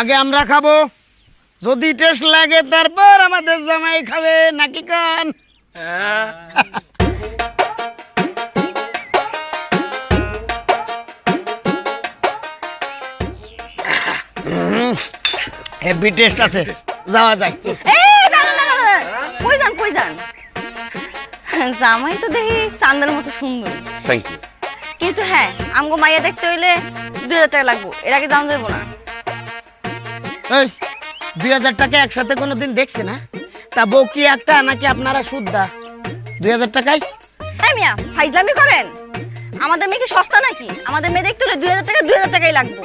আগে আমরা খাব। যদি টেস্ট লাগে তারপর আমাদের জামাই খাবে নাকি কান? হেভি টেস্ট আছে। যাওয়া যায় কই যান কই যান? জামাই তো দেখি চান্দের মতো সুন্দর। থ্যাংক ইউ কিন্তু হ্যাঁ আমগো মাইয়া দেখতে হইলে দুই হাজার টাকা লাগবো। এর আগে দাম দেবো না। এই দুই হাজার টাকা একসাথে কোনোদিন দেখছে না তা বউ কি একটা নাকি আপনারা সুদ দা দুই হাজার টাকাই হ্যাঁ মিয়া ফাইজলামি করেন। আমাদের মেয়ে কি সস্তা নাকি? আমাদের মেয়ে দেখতে হলে দুই হাজার টাকা দুই হাজার টাকাই লাগবো।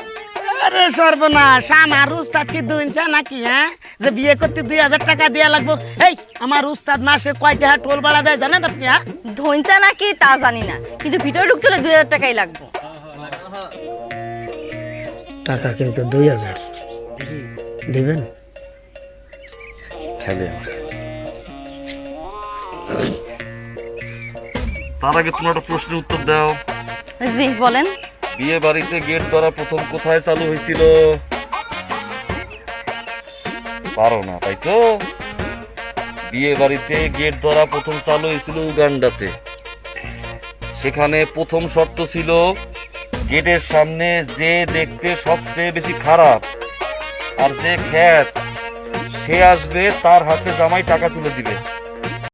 আরে সর্বনাশ আমার উস্তাদ কি দুইছে নাকি হ্যাঁ? যে বিয়ে করতে দুই হাজার টাকা দেওয়া লাগবো। এই আমার উস্তাদ মাসে কয় টাকা টোল ভাড়া দেয় জানেন আপনি হ্যাঁ? ধৈঞ্চা নাকি তা জানি না কিন্তু ভিতরে ঢুকতে হলে দুই হাজার টাকাই লাগবো। টাকা কিন্তু দুই হাজার। দিবেন? খাইলে তার আগে তোমার একটা প্রশ্নের উত্তর দাও। জি বলেন। বিয়ে বাড়িতে গেট ধরা প্রথম কোথায় চালু হয়েছিল? পারো না, তাই তো? বিয়ে বাড়িতে গেট ধরা প্রথম চালু হয়েছিল উগান্ডাতে। সেখানে প্রথম শর্ত ছিল, গেটের সামনে যে দেখতে সবচেয়ে বেশি খারাপ আর যে খ্যাত, সে আসবে তার হাতে জামাই টাকা তুলে দিবে।